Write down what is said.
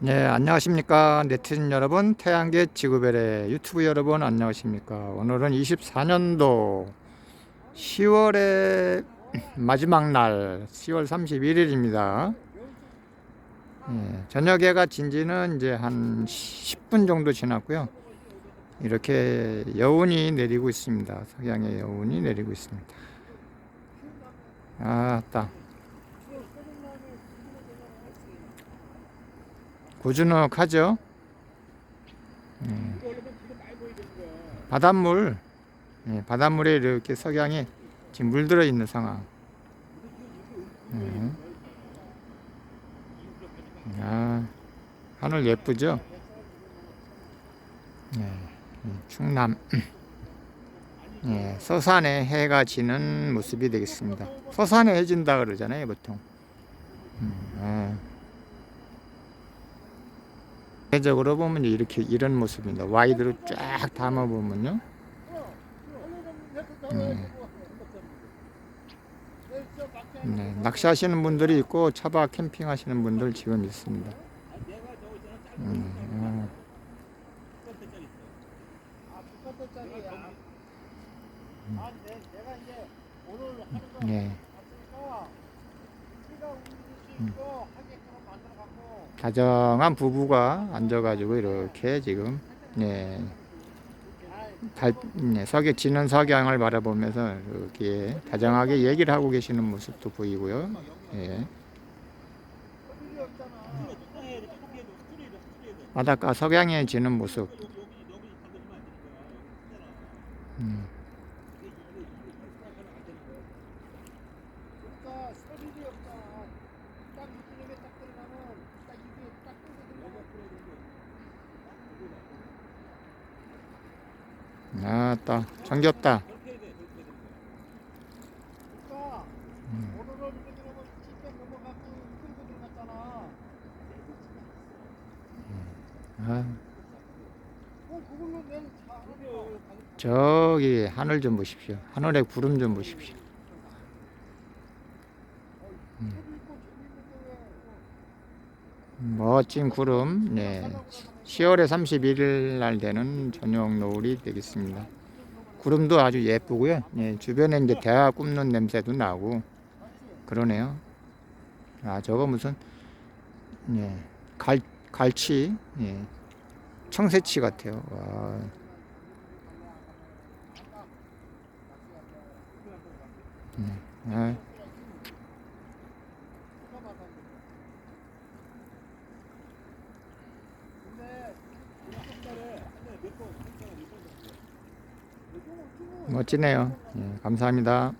네, 안녕하십니까. 네티즌 여러분, 태양계 지구별의 유튜브 여러분, 안녕하십니까. 오늘은 24년도 10월의 마지막 날, 10월 31일입니다. 예, 저녁에가 진 지는 이제 한 10분 정도 지났고요. 이렇게 여운이 내리고 있습니다. 석양의 여운이 내리고 있습니다. 아, 딱. 고즈넉하죠? 예. 바닷물, 예, 바닷물에 이렇게 석양이 지금 물들어 있는 상황. 예. 아, 하늘 예쁘죠? 예, 이 충남. 예, 서산에 해가 지는 모습이 되겠습니다. 서산에 해 진다 그러잖아요, 보통. 음, 아. 대적으로 보면 이렇게 이런 모습입니다. 와이드로 쫙 담아 보면요. 네. 네, 낚시하시는 분들이 있고 차박 캠핑하시는 분들 지금 있습니다. 음, 아. 네. 다정한 부부가 앉아가지고 이렇게 지금 네, 달, 네, 석양 지는 석양을 바라보면서 이렇게 다정하게 얘기를 하고 계시는 모습도 보이고요. 예. 바닷가 석양에 지는 모습. 음, 아따 정겹다. 아, 저기 하늘 좀 보십시오. 하늘에 구름 좀 보십시오. 음. 멋진 구름, 네. 10월에 31일 날 되는 저녁 노을이 되겠습니다. 구름도 아주 예쁘고요. 예, 주변에 이제 대화 굽는 냄새도 나고 그러네요. 아, 저거 무슨 예, 갈 갈치, 예, 청새치 같아요. 와. 네, 아. 멋지네요. 예, 감사합니다.